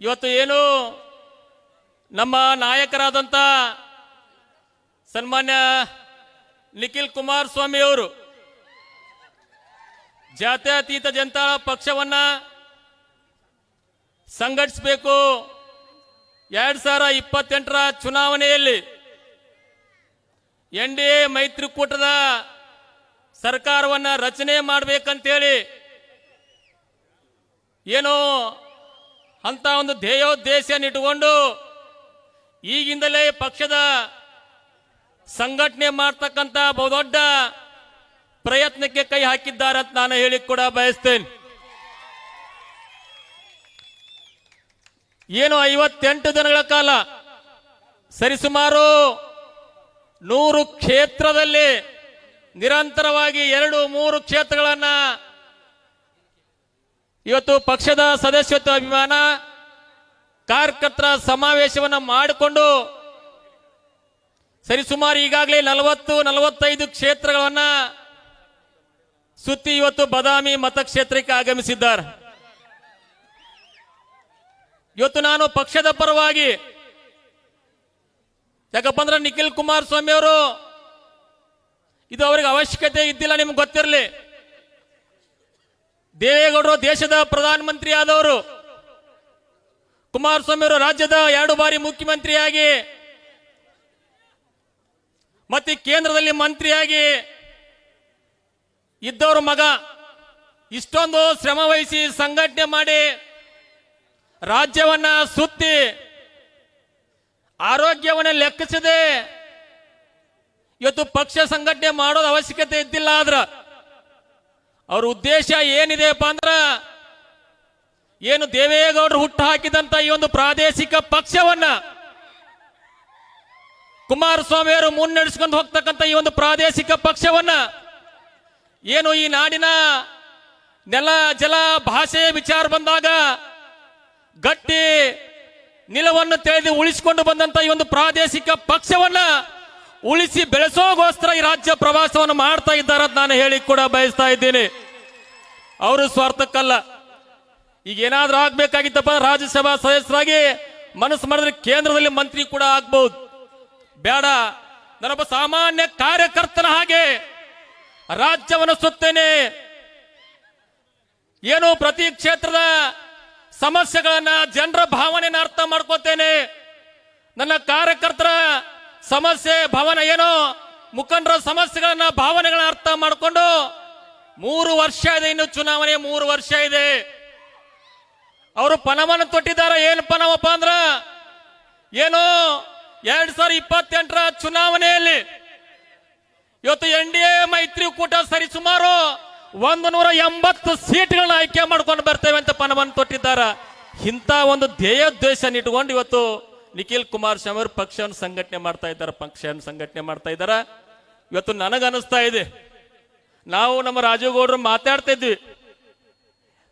ಇವತ್ತು ಏನು ನಮ್ಮ ನಾಯಕರಾದಂಥ ಸನ್ಮಾನ್ಯ ನಿಖಿಲ್ ಕುಮಾರಸ್ವಾಮಿ ಅವರು ಜಾತ್ಯತೀತ ಜನತಾ ಪಕ್ಷವನ್ನ ಸಂಘಟಿಸಬೇಕು. ಎರಡು ಸಾವಿರ ಇಪ್ಪತ್ತೆಂಟರ ಚುನಾವಣೆಯಲ್ಲಿ ಎನ್ ಡಿ ಎ ಮೈತ್ರಿಕೂಟದ ಸರ್ಕಾರವನ್ನು ರಚನೆ ಮಾಡಬೇಕಂತೇಳಿ ಏನು ಅಂತ ಒಂದು ಧ್ಯೇಯೋದ್ದೇಶನ ಇಟ್ಟುಕೊಂಡು ಈಗಿಂದಲೇ ಪಕ್ಷದ ಸಂಘಟನೆ ಮಾಡ್ತಕ್ಕಂಥ ಬಹುದೊಡ್ಡ ಪ್ರಯತ್ನಕ್ಕೆ ಕೈ ಹಾಕಿದ್ದಾರೆ ಅಂತ ನಾನು ಹೇಳಿ ಕೂಡ ಬಯಸ್ತೇನೆ. ಏನು ಐವತ್ತೆಂಟು ದಿನಗಳ ಕಾಲ ಸರಿಸುಮಾರು ನೂರು ಕ್ಷೇತ್ರದಲ್ಲಿ ನಿರಂತರವಾಗಿ ಎರಡು ಮೂರು ಕ್ಷೇತ್ರಗಳನ್ನ ಇವತ್ತು ಪಕ್ಷದ ಸದಸ್ಯತ್ವ ಅಭಿಮಾನ ಕಾರ್ಯಕರ್ತರ ಸಮಾವೇಶವನ್ನ ಮಾಡಿಕೊಂಡು ಸರಿಸುಮಾರು ಈಗಾಗಲೇ ನಲವತ್ತು, ನಲವತ್ತೈದು ಕ್ಷೇತ್ರಗಳನ್ನ ಸುತ್ತಿ ಇವತ್ತು ಬದಾಮಿ ಮತಕ್ಷೇತ್ರಕ್ಕೆ ಆಗಮಿಸಿದ್ದಾರೆ. ಇವತ್ತು ನಾನು ಪಕ್ಷದ ಪರವಾಗಿ, ಯಾಕಪ್ಪ ಅಂದ್ರೆ ನಿಖಿಲ್ ಕುಮಾರಸ್ವಾಮಿ ಅವರು ಇದು ಅವರಿಗೆ ಅವಶ್ಯಕತೆ ಇದ್ದಿಲ್ಲ, ನಿಮ್ಗೆ ಗೊತ್ತಿರಲಿ. ದೇವೇಗೌಡರು ದೇಶದ ಪ್ರಧಾನಮಂತ್ರಿ ಆದವರು. ಕುಮಾರಸ್ವಾಮಿ ಅವರು ರಾಜ್ಯದ ಎರಡು ಬಾರಿ ಮುಖ್ಯಮಂತ್ರಿಯಾಗಿ. ಮತ್ತೆ ಕೇಂದ್ರದಲ್ಲಿ ಮಂತ್ರಿಯಾಗಿ ಇದ್ದವರು ಮಗ. ಇಷ್ಟೊಂದು ಶ್ರಮ ವಹಿಸಿ ಸಂಘಟನೆ ಮಾಡಿ ರಾಜ್ಯವನ್ನ ಸುತ್ತಿ ಆರೋಗ್ಯವನ್ನ ಲೆಕ್ಕಿಸದೆ ಇವತ್ತು ಪಕ್ಷ ಸಂಘಟನೆ ಮಾಡೋದು ಅವಶ್ಯಕತೆ ಇದ್ದಿಲ್ಲ ಆದ್ರ ಅವ್ರ ಉದ್ದೇಶ ಏನಿದೆಯಪ್ಪ ಅಂದ್ರ ಏನು ದೇವೇಗೌಡರು ಹುಟ್ಟು ಹಾಕಿದಂತ ಈ ಒಂದು ಪ್ರಾದೇಶಿಕ ಪಕ್ಷವನ್ನ ಕುಮಾರಸ್ವಾಮಿ ಅವರು ಮುನ್ನಡೆಸ್ಕೊಂಡು ಹೋಗ್ತಕ್ಕಂಥ ಈ ಒಂದು ಪ್ರಾದೇಶಿಕ ಪಕ್ಷವನ್ನ ಏನು ಈ ನಾಡಿನ ನೆಲ ಜಲ ಭಾಷೆಯ ವಿಚಾರ ಬಂದಾಗ ಗಟ್ಟಿ ನಿಲವನ್ನು ತಿಳಿದು ಉಳಿಸಿಕೊಂಡು ಬಂದಂತ ಈ ಒಂದು ಪ್ರಾದೇಶಿಕ ಪಕ್ಷವನ್ನ ಉಳಿಸಿ ಬೆಳೆಸೋಗೋಸ್ಕರ ಈ ರಾಜ್ಯ ಪ್ರವಾಸವನ್ನು ಮಾಡ್ತಾ ಇದ್ದಾರೆ ಅಂತ ನಾನು ಹೇಳಿ ಕೂಡ ಬಯಸ್ತಾ ಇದ್ದೀನಿ. ಅವರು ಸ್ವಾರ್ಥಕ್ಕಲ್ಲ. ಈಗ ಏನಾದ್ರೂ ಆಗ್ಬೇಕಾಗಿತ್ತಪ್ಪ ರಾಜ್ಯಸಭಾ ಸದಸ್ಯರಾಗಿ ಮನಸ್ಸು ಮಾಡಿದ್ರೆ ಕೇಂದ್ರದಲ್ಲಿ ಮಂತ್ರಿ ಕೂಡ ಆಗ್ಬಹುದು ಬೇಡ. ನಾನೊಬ್ಬ ಸಾಮಾನ್ಯ ಕಾರ್ಯಕರ್ತನ ಹಾಗೆ ರಾಜ್ಯವನ್ನು ಸುತ್ತೇನೆ. ಏನು ಪ್ರತಿ ಕ್ಷೇತ್ರದ ಸಮಸ್ಯೆಗಳನ್ನ ಜನರ ಭಾವನೆಯನ್ನು ಅರ್ಥ ಮಾಡ್ಕೋತೇನೆ. ನನ್ನ ಕಾರ್ಯಕರ್ತರ ಸಮಸ್ಯೆ, ಭವನ ಏನೋ? ಮುಖಂಡರ ಸಮಸ್ಯೆಗಳನ್ನ ಭಾವನೆಗಳನ್ನ ಅರ್ಥ ಮಾಡಿಕೊಂಡು ಮೂರು ವರ್ಷ ಇದೆ, ಇನ್ನು ಚುನಾವಣೆ ಮೂರು ವರ್ಷ ಇದೆ. ಅವರು ಪಣವನ್ನು ತೊಟ್ಟಿದ್ದಾರೆ, ಏನು ಪಣವಪ್ಪ ಅಂದ್ರ? ಏನು ಎರಡ್ ಸಾವಿರದ ಇಪ್ಪತ್ತೆಂಟರ ಚುನಾವಣೆಯಲ್ಲಿ ಇವತ್ತು ಎನ್ ಡಿ ಎ, ಮೈತ್ರಿಕೂಟ ಸರಿಸುಮಾರು ಒಂದು ನೂರ ಎಂಬತ್ತು ಸೀಟ್ಗಳನ್ನ ಆಯ್ಕೆ ಮಾಡ್ಕೊಂಡು ಬರ್ತೇವೆ ಅಂತ ಪಣವನ್ನು ತೊಟ್ಟಿದ್ದಾರೆ. ಇಂಥ ಒಂದು ಧ್ಯೇಯೋದ್ದೇಶ ಇಟ್ಕೊಂಡು ಇವತ್ತು ನಿಖಿಲ್ ಕುಮಾರಸ್ವಾಮಿ ಅವರು ಪಕ್ಷವನ್ನು ಸಂಘಟನೆ ಮಾಡ್ತಾ ಇದ್ದಾರೆ, ಪಕ್ಷವನ್ನು ಸಂಘಟನೆ ಮಾಡ್ತಾ ಇದ್ದಾರೆ. ಇವತ್ತು ನನಗನ್ನಿಸ್ತಾ ಇದೆ, ನಾವು ನಮ್ಮ ರಾಜೇಗೌಡರು ಮಾತಾಡ್ತಾ ಇದ್ವಿ.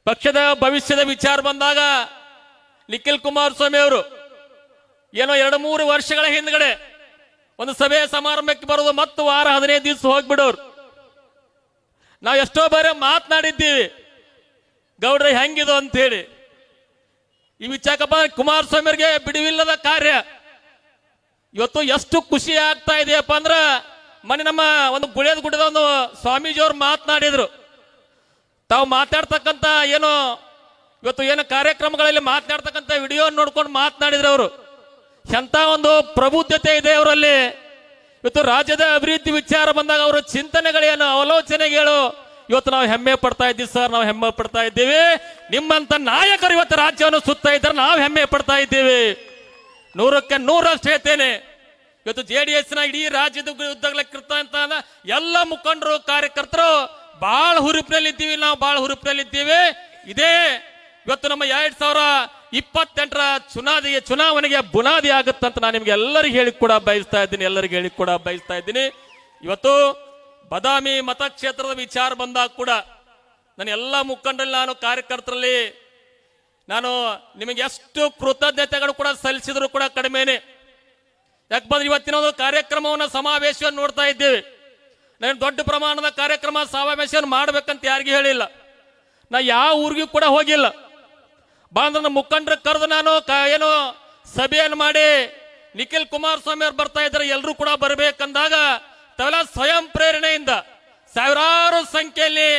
ಪಕ್ಷದ ಭವಿಷ್ಯದ ವಿಚಾರ ಬಂದಾಗ ನಿಖಿಲ್ ಕುಮಾರಸ್ವಾಮಿ ಅವರು ಏನೋ ಎರಡು ಮೂರು ವರ್ಷಗಳ ಹಿಂದ್ಗಡೆ ಒಂದು ಸಭೆ ಸಮಾರಂಭಕ್ಕೆ ಬರೋದು ಮತ್ತು ವಾರ ಹದಿನೈದು ದಿವಸ ಹೋಗ್ಬಿಡೋರು. ನಾವು ಎಷ್ಟೋ ಬಾರಿ ಮಾತನಾಡಿದ್ದೀವಿ, ಗೌಡ್ರೆ ಹೆಂಗಿದು ಅಂತ ಹೇಳಿ ಈ ವಿಚಾರಪ್ಪ ಕುಮಾರಸ್ವಾಮಿ ಅವರಿಗೆ ಬಿಡುವಿಲ್ಲದ ಕಾರ್ಯ. ಇವತ್ತು ಎಷ್ಟು ಖುಷಿ ಆಗ್ತಾ ಇದೆಯಪ್ಪ ಅಂದ್ರ, ಮನೆ ನಮ್ಮ ಒಂದು ಗುಳಿಯದ ಗುಡ್ಡದ ಒಂದು ಸ್ವಾಮೀಜಿಯವ್ರು ಮಾತನಾಡಿದ್ರು. ತಾವು ಮಾತಾಡ್ತಕ್ಕಂತ ಏನು, ಇವತ್ತು ಏನು ಕಾರ್ಯಕ್ರಮಗಳಲ್ಲಿ ಮಾತನಾಡ್ತಕ್ಕಂಥ ವಿಡಿಯೋ ನೋಡ್ಕೊಂಡು ಮಾತನಾಡಿದ್ರು ಅವರು. ಎಂಥ ಒಂದು ಪ್ರಬುದ್ಧತೆ ಇದೆ ಅವರಲ್ಲಿ. ಇವತ್ತು ರಾಜ್ಯದ ಅಭಿವೃದ್ಧಿ ವಿಚಾರ ಬಂದಾಗ ಅವರ ಚಿಂತನೆಗಳೇನು ಅವಲೋಚನೆಗಳು ಇವತ್ತು ನಾವು ಹೆಮ್ಮೆ ಪಡ್ತಾ ಇದ್ದೀವಿ ಸರ್, ನಾವು ಹೆಮ್ಮೆ ಪಡ್ತಾ ಇದ್ದೀವಿ. ನಿಮ್ಮಂತ ನಾಯಕರು ಇವತ್ತು ರಾಜ್ಯವನ್ನು ಸುತ್ತ ಇದ್ದಾರೆ, ನಾವು ಹೆಮ್ಮೆ ಪಡ್ತಾ ಇದ್ದೀವಿ. ನೂರಕ್ಕೆ ನೂರಷ್ಟು ಹೇಳ್ತೇನೆ. ಇವತ್ತು ಜೆ ಡಿ ಎಸ್ನ ಇಡೀ ರಾಜ್ಯದ ಅಂತ ಎಲ್ಲ ಮುಖಂಡರು, ಕಾರ್ಯಕರ್ತರು ಬಹಳ ಹುರುಪಿನಲ್ಲಿ ಇದ್ದೀವಿ ನಾವು ಬಹಳ ಹುರುಪಿನಲ್ಲಿ ಇದ್ದೀವಿ ಇದೇ ಇವತ್ತು ನಮ್ಮ ಎರಡ್ ಸಾವಿರ ಇಪ್ಪತ್ತೆಂಟರ ಚುನಾವಣೆಗೆ ಚುನಾವಣೆಗೆ ಬುನಾದಿ ಆಗುತ್ತಂತ ನಾನು ನಿಮ್ಗೆ ಎಲ್ಲರಿಗೂ ಹೇಳಿ ಕೂಡ ಬಯಸ್ತಾ ಇದ್ದೀನಿ, ಎಲ್ಲರಿಗೂ ಹೇಳಿ ಕೂಡ ಬಯಸ್ತಾ ಇದ್ದೀನಿ. ಇವತ್ತು ಬದಾಮಿ ಮತಕ್ಷೇತ್ರದ ವಿಚಾರ ಬಂದಾಗ ಕೂಡ ನನ್ನ ಎಲ್ಲ ಮುಖಂಡರಲ್ಲಿ ನಾನು ಕಾರ್ಯಕರ್ತರಲ್ಲಿ ನಾನು ನಿಮಗೆ ಎಷ್ಟು ಕೃತಜ್ಞತೆಗಳು ಕೂಡ ಸಲ್ಲಿಸಿದ್ರು ಕೂಡ ಕಡಿಮೆನೆ. ಯಾಕಂದ್ರೆ ಇವತ್ತಿನ ಒಂದು ಕಾರ್ಯಕ್ರಮವನ್ನು ಸಮಾವೇಶವನ್ನು ನೋಡ್ತಾ ಇದ್ದೇವೆ. ನಾನು ದೊಡ್ಡ ಪ್ರಮಾಣದ ಕಾರ್ಯಕ್ರಮ ಸಮಾವೇಶವನ್ನು ಮಾಡ್ಬೇಕಂತ ಯಾರಿಗೂ ಹೇಳಿಲ್ಲ. ನಾ ಯಾವ ಊರಿಗೂ ಕೂಡ ಹೋಗಿಲ್ಲ. ಬಾ ನನ್ನ ಮುಖಂಡರು ಕರೆದು ನಾನು ಏನು ಸಭೆಯನ್ನು ಮಾಡಿ ನಿಖಿಲ್ ಕುಮಾರಸ್ವಾಮಿ ಅವ್ರು ಬರ್ತಾ ಇದ್ದಾರೆ ಎಲ್ಲರೂ ಕೂಡ ಬರ್ಬೇಕಂದಾಗ ತಾವೆಲ್ಲ ಸ್ವಯಂ ಪ್ರೇರಣೆಯಿಂದ ಸಾವಿರಾರು ಸಂಖ್ಯೆಯಲ್ಲಿ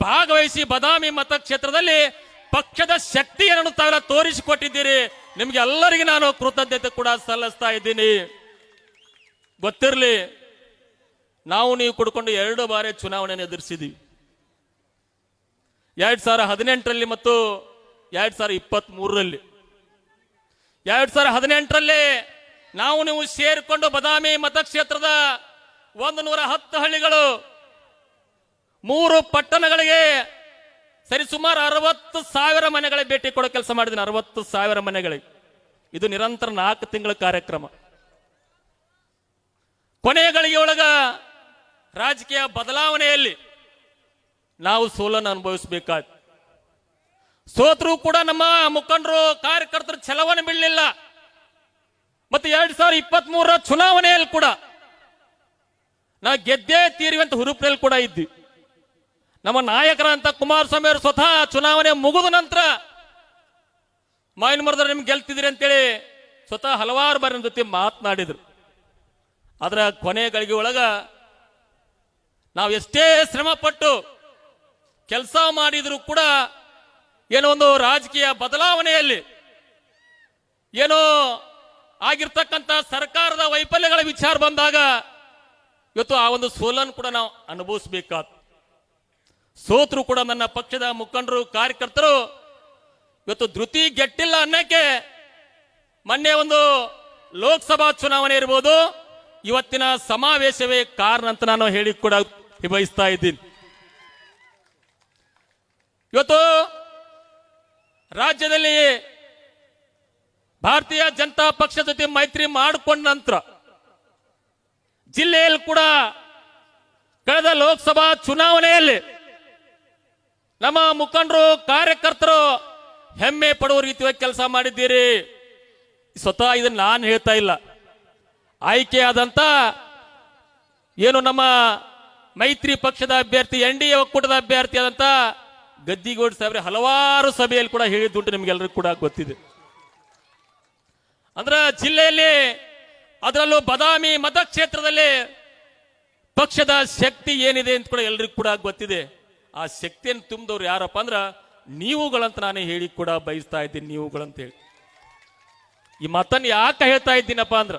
ಭಾಗವಹಿಸಿ ಬದಾಮಿ ಮತಕ್ಷೇತ್ರದಲ್ಲಿ ಪಕ್ಷದ ಶಕ್ತಿಯನ್ನು ತಾವೆಲ್ಲ ತೋರಿಸಿಕೊಟ್ಟಿದ್ದೀರಿ. ನಿಮ್ಗೆ ಎಲ್ಲರಿಗೂ ನಾನು ಕೃತಜ್ಞತೆ ಕೂಡ ಸಲ್ಲಿಸ್ತಾ ಇದ್ದೀನಿ. ಗೊತ್ತಿರಲಿ, ನಾವು ನೀವು ಕುಡ್ಕೊಂಡು ಎರಡು ಬಾರಿ ಚುನಾವಣೆಯನ್ನು ಎದುರಿಸಿದೀವಿ ಎರಡ್ ಸಾವಿರ ಹದಿನೆಂಟರಲ್ಲಿ ಮತ್ತು ಎರಡ್ ಸಾವಿರ ಇಪ್ಪತ್ತ್ ಮೂರರಲ್ಲಿ ಎರಡ್ ಸಾವಿರ ಹದಿನೆಂಟರಲ್ಲಿ ನಾವು ನೀವು ಸೇರಿಕೊಂಡು ಬದಾಮಿ ಮತಕ್ಷೇತ್ರದ ಒಂದು ನೂರ ಹತ್ತು ಹಳ್ಳಿಗಳು. ಮೂರು ಪಟ್ಟಣಗಳಿಗೆ ಸರಿ ಸುಮಾರು ಅರವತ್ತು ಸಾವಿರ ಮನೆಗಳಿಗೆ ಭೇಟಿ ಕೊಡೋ ಕೆಲಸ ಮಾಡಿದ್ದೀನಿ, ಅರವತ್ತು ಸಾವಿರ ಮನೆಗಳಿಗೆ. ಇದು ನಿರಂತರ ನಾಲ್ಕು ತಿಂಗಳ ಕಾರ್ಯಕ್ರಮ. ಕೊನೆಯ ಗಳಿಗೆಯೊಳಗ ರಾಜಕೀಯ ಬದಲಾವಣೆಯಲ್ಲಿ ನಾವು ಸೋಲನ್ನು ಅನುಭವಿಸಬೇಕಾದ ಸೋತರೂ ಕೂಡ ನಮ್ಮ ಮುಖಂಡರು, ಕಾರ್ಯಕರ್ತರು ಛಲವನ್ನು ಬೀಳಲಿಲ್ಲ. ಮತ್ತೆ ಎರಡ್ ಸಾವಿರದ ಇಪ್ಪತ್ತ್ ಮೂರರ ಚುನಾವಣೆಯಲ್ಲಿ ಕೂಡ ನಾವು ಗೆದ್ದೇ ತೀರುವಂತ ಹುರುಪಿನಲ್ಲಿ ಕೂಡ ಇದ್ವಿ ನಮ್ಮ ನಾಯಕರಂತ ಕುಮಾರಸ್ವಾಮಿ ಅವರು ಸ್ವತಃ ಚುನಾವಣೆ ಮುಗಿದ ನಂತರ ಮಾವಿನ ಮರದ ನಿಮ್ಗೆ ಗೆಲ್ತಿದ್ರಿ ಅಂತೇಳಿ ಸ್ವತಃ ಹಲವಾರು ಬಾರಿ ಜೊತೆ ಮಾತನಾಡಿದ್ರು. ಅದರ ಕೊನೆ ಗಳಿಗೆ ಒಳಗ ನಾವು ಎಷ್ಟೇ ಶ್ರಮ ಪಟ್ಟು ಕೆಲಸ ಮಾಡಿದರೂ ಕೂಡ ಏನೋ ಒಂದು ರಾಜಕೀಯ ಬದಲಾವಣೆಯಲ್ಲಿ ಏನೋ ಆಗಿರ್ತಕ್ಕಂಥ ಸರ್ಕಾರದ ವೈಫಲ್ಯಗಳ ವಿಚಾರ ಬಂದಾಗ ಇವತ್ತು ಆ ಒಂದು ಸೋಲನ್ನು ಕೂಡ ನಾವು ಅನುಭವಿಸಬೇಕಾದ ಸೋತರು ಕೂಡ ನನ್ನ ಪಕ್ಷದ ಮುಖಂಡರು, ಕಾರ್ಯಕರ್ತರು, ಇವತ್ತು ಧೃತಿ ಗೆಟ್ಟಿಲ್ಲ ಅನ್ನಕ್ಕೆ ಮೊನ್ನೆ ಒಂದು ಲೋಕಸಭಾ ಚುನಾವಣೆ ಇರ್ಬೋದು. ಇವತ್ತಿನ ಸಮಾವೇಶವೇ ಕಾರಣ ಅಂತ ನಾನು ಹೇಳಿ ಕೂಡ ನಿಭಾಯಿಸ್ತಾ ಇದ್ದೀನಿ. ಇವತ್ತು ರಾಜ್ಯದಲ್ಲಿ ಭಾರತೀಯ ಜನತಾ ಪಕ್ಷ ಜೊತೆ ಮೈತ್ರಿ ಮಾಡಿಕೊಂಡ ನಂತರ ಜಿಲ್ಲೆಯಲ್ಲಿ ಕೂಡ ಕಳೆದ ಲೋಕಸಭಾ ಚುನಾವಣೆಯಲ್ಲಿ ನಮ್ಮ ಮುಖಂಡರು, ಕಾರ್ಯಕರ್ತರು ಹೆಮ್ಮೆ ಪಡುವ ರೀತಿಯಾಗಿ ಕೆಲಸ ಮಾಡಿದ್ದೀರಿ. ಸ್ವತಃ ಇದನ್ನ ನಾನು ಹೇಳ್ತಾ ಇಲ್ಲ. ಆಯ್ಕೆಯಾದಂತ ಏನು ನಮ್ಮ ಮೈತ್ರಿ ಪಕ್ಷದ ಅಭ್ಯರ್ಥಿ, ಎನ್ ಡಿ ಎ ಒಕ್ಕೂಟದ ಅಭ್ಯರ್ಥಿ ಆದಂತ ಗದ್ದಿಗೌಡ ಸಾಹೇಬ್ರೆ, ಹಲವಾರು ಸಭೆಯಲ್ಲಿ ಕೂಡ ಹೇಳಿದ್ದುಂಟು ನಿಮ್ಗೆಲ್ಲರಿಗೂ ಕೂಡ ಗೊತ್ತಿದೆ. ಅಂದ್ರೆ ಜಿಲ್ಲೆಯಲ್ಲಿ ಅದರಲ್ಲೂ ಬದಾಮಿ ಮತಕ್ಷೇತ್ರದಲ್ಲಿ ಪಕ್ಷದ ಶಕ್ತಿ ಏನಿದೆ ಅಂತ ಕೂಡ ಎಲ್ರಿಗೂ ಕೂಡ ಗೊತ್ತಿದೆ. ಆ ಶಕ್ತಿಯನ್ನು ತುಂಬಿದವ್ರು ಯಾರಪ್ಪ ಅಂದ್ರ ನೀವುಗಳಂತ ನಾನು ಹೇಳಿ ಕೂಡ ಬಯಸ್ತಾ ಇದ್ದೀನಿ ನೀವುಗಳಂತ ಹೇಳಿ. ಈ ಮತನ್ ಯಾಕೆ ಹೇಳ್ತಾ ಇದ್ದೀನಪ್ಪ ಅಂದ್ರ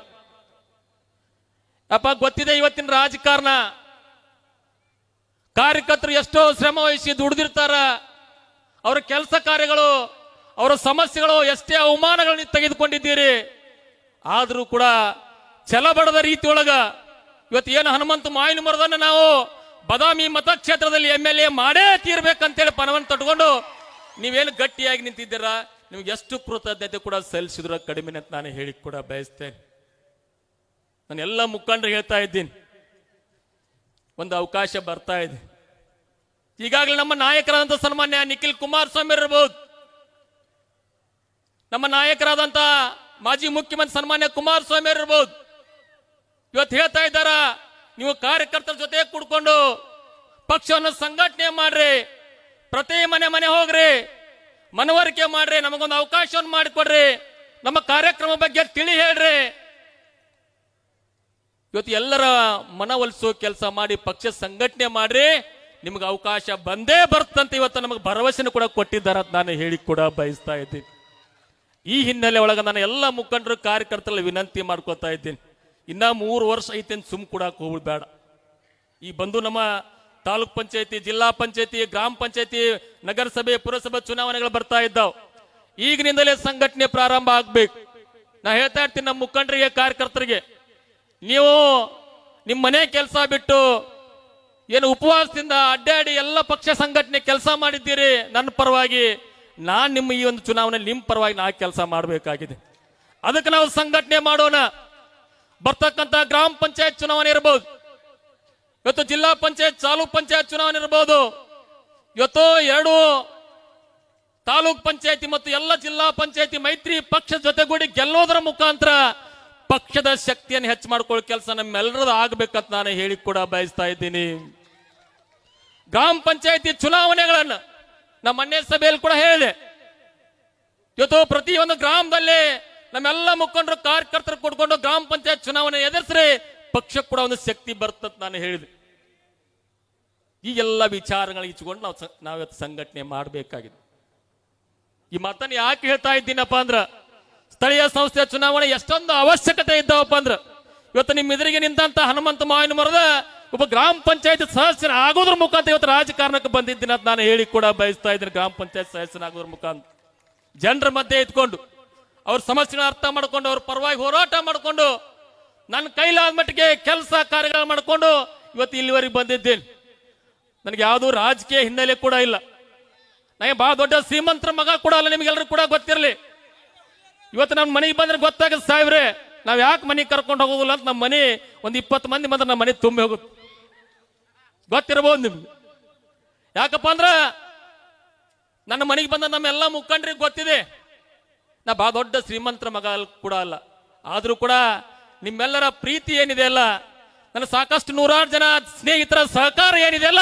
ಅಪ್ಪ ಗೊತ್ತಿದೆ ಇವತ್ತಿನ ರಾಜಕಾರಣ. ಕಾರ್ಯಕರ್ತರು ಎಷ್ಟೋ ಶ್ರಮ ವಹಿಸಿ ದುಡಿದಿರ್ತಾರ. ಅವರ ಕೆಲಸ ಕಾರ್ಯಗಳು, ಅವರ ಸಮಸ್ಯೆಗಳು ಎಷ್ಟೇ ಅವಮಾನಗಳನ್ನ ತೆಗೆದುಕೊಂಡಿದ್ದೀರಿ. ಆದರೂ ಕೂಡ ಛಲಬಡದ ರೀತಿಯೊಳಗ ಇವತ್ತು ಏನು ಹನುಮಂತ ಮಾಯಿನ ಮರದನ್ನ ನಾವು ಬದಾಮಿ ಮತಕ್ಷೇತ್ರದಲ್ಲಿ ಎಂ ಎಲ್ ಎ ಮಾಡೇ ತೀರ್ಬೇಕಂತೇಳಿ ಪಣವನ್ನು ತಟ್ಕೊಂಡು ನೀವೇನು ಗಟ್ಟಿಯಾಗಿ ನಿಂತಿದ್ದೀರಾ? ನಿಮ್ಗೆ ಎಷ್ಟು ಕೃತಜ್ಞತೆ ಕೂಡ ಸಲ್ಲಿಸಿದ್ರ ಕಡಿಮೆ ಅಂತ ನಾನು ಹೇಳಿ ಕೂಡ ಬಯಸ್ತೇನೆ. ನಾನು ಎಲ್ಲ ಮುಖಂಡರು ಹೇಳ್ತಾ ಇದ್ದೀನಿ. ಒಂದು ಅವಕಾಶ ಬರ್ತಾ ಇದೆ. ಈಗಾಗಲೇ ನಮ್ಮ ನಾಯಕರಾದಂಥ ಸನ್ಮಾನ್ಯ ನಿಖಿಲ್ ಕುಮಾರಸ್ವಾಮಿ ಇರಬಹುದು ನಮ್ಮ ನಾಯಕರಾದಂತ ಮಾಜಿ ಮುಖ್ಯಮಂತ್ರಿ ಸನ್ಮಾನ್ಯ ಕುಮಾರಸ್ವಾಮಿ ಇರಬಹುದು ಇವತ್ತು ಹೇಳ್ತಾ ಇದ್ದಾರ, ನೀವು ಕಾರ್ಯಕರ್ತರ ಜೊತೆ ಕೂಡ್ಕೊಂಡು ಪಕ್ಷವನ್ನು ಸಂಘಟನೆ ಮಾಡ್ರಿ, ಪ್ರತಿ ಮನೆ ಮನೆ ಹೋಗ್ರಿ, ಮನವರಿಕೆ ಮಾಡ್ರಿ, ನಮಗೊಂದು ಅವಕಾಶವನ್ನು ಮಾಡಿಕೊಡ್ರಿ, ನಮ್ಮ ಕಾರ್ಯಕ್ರಮ ಬಗ್ಗೆ ತಿಳಿ ಹೇಳ್ರಿ. ಇವತ್ತು ಎಲ್ಲರ ಮನವೊಲಿಸೋ ಕೆಲಸ ಮಾಡಿ, ಪಕ್ಷ ಸಂಘಟನೆ ಮಾಡ್ರಿ, ನಿಮ್ಗೆ ಅವಕಾಶ ಬಂದೇ ಬರ್ತಂತ ಇವತ್ತು ನಮಗೆ ಭರವಸೆನೂ ಕೂಡ ಕೊಟ್ಟಿದ್ದಾರೆ ಅಂತ ನಾನು ಹೇಳಿ ಕೂಡ ಬಯಸ್ತಾ ಇದ್ದೀನಿ. ಈ ಹಿನ್ನೆಲೆ ಒಳಗೆ ನಾನು ಎಲ್ಲ ಮುಖಂಡರು, ಕಾರ್ಯಕರ್ತರಲ್ಲಿ ವಿನಂತಿ ಮಾಡ್ಕೋತಾ ಇದ್ದೀನಿ. ಇನ್ನ ಮೂರು ವರ್ಷ ಐತೆ ಅಂತ ಸುಮ್ ಕೊಡಕ್ಕೆ ಹೋಗ್ಬಿಡ್ ಬೇಡ ಈ ಬಂದು ನಮ್ಮ ತಾಲೂಕ್ ಪಂಚಾಯತಿ, ಜಿಲ್ಲಾ ಪಂಚಾಯತಿ, ಗ್ರಾಮ ಪಂಚಾಯತಿ, ನಗರಸಭೆ, ಪುರಸಭೆ ಚುನಾವಣೆಗಳು ಬರ್ತಾ ಇದ್ದಾವ್. ಈಗಿನಿಂದಲೇ ಸಂಘಟನೆ ಪ್ರಾರಂಭ ಆಗ್ಬೇಕು. ನಾ ಹೇಳ್ತಾ ಇರ್ತೀನಿ ನಮ್ಮ ಮುಖಂಡರಿಗೆ, ಕಾರ್ಯಕರ್ತರಿಗೆ. ನೀವು ನಿಮ್ಮ ಮನೆ ಕೆಲಸ ಬಿಟ್ಟು ಏನು ಉಪವಾಸದಿಂದ ಅಡ್ಡಾಡಿ ಎಲ್ಲ ಪಕ್ಷ ಸಂಘಟನೆ ಕೆಲಸ ಮಾಡಿದ್ದೀರಿ, ನನ್ನ ಪರವಾಗಿ ನಾನು ನಿಮ್ಮ ಈ ಒಂದು ಚುನಾವಣೆ ನಿಮ್ಮ ಪರವಾಗಿ ನಾ ಕೆಲಸ ಮಾಡಬೇಕಾಗಿದೆ. ಅದಕ್ಕೆ ನಾವು ಸಂಘಟನೆ ಮಾಡೋಣ. ಬರ್ತಕ್ಕಂತ ಗ್ರಾಮ ಪಂಚಾಯತ್ ಚುನಾವಣೆ ಇರಬಹುದು ಇವತ್ತು ಜಿಲ್ಲಾ ಪಂಚಾಯತ್, ತಾಲೂಕ್ ಪಂಚಾಯತ್ ಚುನಾವಣೆ ಇರಬಹುದು ಇವತ್ತು ಎರಡು ತಾಲೂಕ್ ಪಂಚಾಯತಿ ಮತ್ತು ಎಲ್ಲ ಜಿಲ್ಲಾ ಪಂಚಾಯತಿ ಮೈತ್ರಿ ಪಕ್ಷ ಜೊತೆಗೂಡಿ ಗೆಲ್ಲೋದರ ಮುಖಾಂತರ ಪಕ್ಷದ ಶಕ್ತಿಯನ್ನು ಹೆಚ್ಚು ಮಾಡ್ಕೊಳ್ಳೋ ಕೆಲಸ ನಮ್ಮೆಲ್ಲರದ್ದು ಆಗ್ಬೇಕಂತ ನಾನು ಹೇಳಿ ಕೂಡ ಬಯಸ್ತಾ ಇದ್ದೀನಿ. ಗ್ರಾಮ ಪಂಚಾಯತಿ ಚುನಾವಣೆಗಳನ್ನು ನಮ್ಮ ಮನೆ ಸಭೆಯಲ್ಲಿ ಕೂಡ ಹೇಳಿದೆ. ಇವತ್ತು ಪ್ರತಿಯೊಂದು ಗ್ರಾಮದಲ್ಲಿ ನಮ್ಮೆಲ್ಲ ಮುಖಂಡರು ಕಾರ್ಯಕರ್ತರು ಕೊಡ್ಕೊಂಡು ಗ್ರಾಮ ಪಂಚಾಯತ್ ಚುನಾವಣೆ ಎದುರಿಸ್ರೆ ಪಕ್ಷಕ್ಕೆ ಕೂಡ ಒಂದು ಶಕ್ತಿ ಬರ್ತಂತ ನಾನು ಹೇಳಿದೆ. ಈ ಎಲ್ಲ ವಿಚಾರಗಳ ಇಚ್ಕೊಂಡು ನಾವು ನಾವಿವತ್ತು ಸಂಘಟನೆ ಮಾಡಬೇಕಾಗಿದೆ. ಈ ಮಾತನ್ನು ಯಾಕೆ ಹೇಳ್ತಾ ಇದ್ದೀನಪ್ಪ ಅಂದ್ರ, ಸ್ಥಳೀಯ ಸಂಸ್ಥೆಯ ಚುನಾವಣೆ ಎಷ್ಟೊಂದು ಅವಶ್ಯಕತೆ ಇದ್ದಾವಪ್ಪ ಅಂದ್ರ, ಇವತ್ತು ನಿಮ್ಮ ಎದುರಿಗೆ ನಿಂತ ಹನುಮಂತ ಮಾವಿನ ಮರದ ಒಬ್ಬ ಗ್ರಾಮ ಪಂಚಾಯತ್ ಸದಸ್ಯನ ಆಗೋದ್ರ ಮುಖಾಂತರ ಇವತ್ತು ರಾಜಕಾರಣಕ್ಕೆ ಬಂದಿದ್ದೀನಿ ಅಂತ ನಾನು ಹೇಳಿ ಕೂಡ ಬಯಸ್ತಾ ಇದ್ದೀನಿ ಗ್ರಾಮ ಪಂಚಾಯತ್ ಸದಸ್ಯನಾಗೋದ್ರ ಮುಖಾಂತರ. ಜನರ ಮಧ್ಯೆ ಇದ್ಕೊಂಡು ಅವ್ರ ಸಮಸ್ಯೆಗಳನ್ನ ಅರ್ಥ ಮಾಡಿಕೊಂಡು, ಅವ್ರ ಪರವಾಗಿ ಹೋರಾಟ ಮಾಡಿಕೊಂಡು ನನ್ನ ಕೈಲಾದ ಮಟ್ಟಿಗೆ ಕೆಲಸ ಕಾರ್ಯಗಳು ಮಾಡ್ಕೊಂಡು ಇವತ್ತು ಇಲ್ಲಿವರೆಗೆ ಬಂದಿದ್ದೇನೆ. ನನಗೆ ಯಾವುದೂ ರಾಜಕೀಯ ಹಿನ್ನೆಲೆ ಕೂಡ ಇಲ್ಲ. ನನಗೆ ಬಹಳ ದೊಡ್ಡ ಶ್ರೀಮಂತರ ಮಗ ಕೂಡ ಅಲ್ಲ ನಿಮಗೆಲ್ಲರೂ ಕೂಡ ಗೊತ್ತಿರಲಿ. ಇವತ್ತು ನಮ್ಮ ಮನೆಗೆ ಬಂದ್ರೆ ಗೊತ್ತಾಗುತ್ತೆ ಸಾಹೇಬ್ರೆ, ನಾವು ಯಾಕೆ ಮನೆಗೆ ಕರ್ಕೊಂಡು ಹೋಗೋದಿಲ್ಲ ಅಂತ ನಮ್ಮ ಮನೆ ಒಂದು ಇಪ್ಪತ್ತು ಮಂದಿ ಬಂದ್ರೆ ನಮ್ಮ ಮನೆ ತುಂಬಿ ಹೋಗುತ್ತೆ. ಗೊತ್ತಿರಬಹುದು ನಿಮ್ಗೆ. ಯಾಕಪ್ಪ ಅಂದ್ರೆ, ನನ್ನ ಮನೆಗೆ ಬಂದ ನಮ್ಮೆಲ್ಲ ಮುಖಂಡ್ರಿಗೆ ಗೊತ್ತಿದೆ. ನಾ ಬಹಳ ದೊಡ್ಡ ಶ್ರೀಮಂತರ ಮಗ ಕೂಡ ಅಲ್ಲ. ಆದರೂ ಕೂಡ ನಿಮ್ಮೆಲ್ಲರ ಪ್ರೀತಿ ಏನಿದೆ ಅಲ್ಲ? ನನ್ನ ಸಾಕಷ್ಟು ನೂರಾರು ಜನ ಸ್ನೇಹಿತರ ಸಹಕಾರ ಏನಿದೆ ಅಲ್ಲ?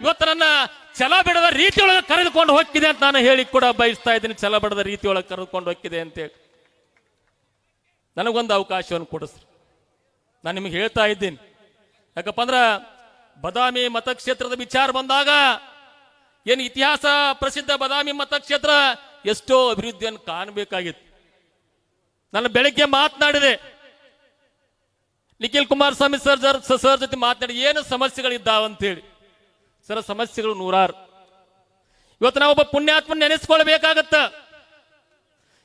ಇವತ್ತು ನನ್ನ ಛಲ ಬಿಡದ ರೀತಿಯೊಳಗೆ ಕರೆದುಕೊಂಡು ಹೋಗ್ತಿದೆ ಅಂತ ನಾನು ಹೇಳಿ ಕೂಡ ಬಯಸ್ತಾ ಇದ್ದೀನಿ. ಛಲ ಬಿಡದ ರೀತಿಯೊಳಗೆ ಕರೆದುಕೊಂಡು ಹೋಗ್ತಿದೆ ಅಂತೇಳಿ ನನಗೊಂದು ಅವಕಾಶವನ್ನು ಕೊಡಿಸ್ರಿ. ನಾನು ನಿಮಗೆ ಹೇಳ್ತಾ ಇದ್ದೀನಿ. ಯಾಕಪ್ಪ ಅಂದ್ರೆ ಬದಾಮಿ ಮತಕ್ಷೇತ್ರದ ವಿಚಾರ ಬಂದಾಗ ಏನು ಇತಿಹಾಸ ಪ್ರಸಿದ್ಧ ಬದಾಮಿ ಮತಕ್ಷೇತ್ರ ಎಷ್ಟೋ ಅಭಿವೃದ್ಧಿಯನ್ನು ಕಾಣಬೇಕಾಗಿತ್ತು. ನಾನು ಬೆಳಗ್ಗೆ ಮಾತನಾಡಿದೆ. ನಿಖಿಲ್ ಕುಮಾರಸ್ವಾಮಿ ಸರ್ ಸರ್ ಜೊತೆ ಮಾತನಾಡಿ, ಏನು ಸಮಸ್ಯೆಗಳಿದ್ದಾವ ಅಂತೇಳಿ ಸರ್, ಸಮಸ್ಯೆಗಳು ನೂರಾರು. ಇವತ್ತು ನಾವು ಒಬ್ಬ ಪುಣ್ಯಾತ್ಮ ನೆನೆಸ್ಕೊಳ್ಬೇಕಾಗತ್ತ.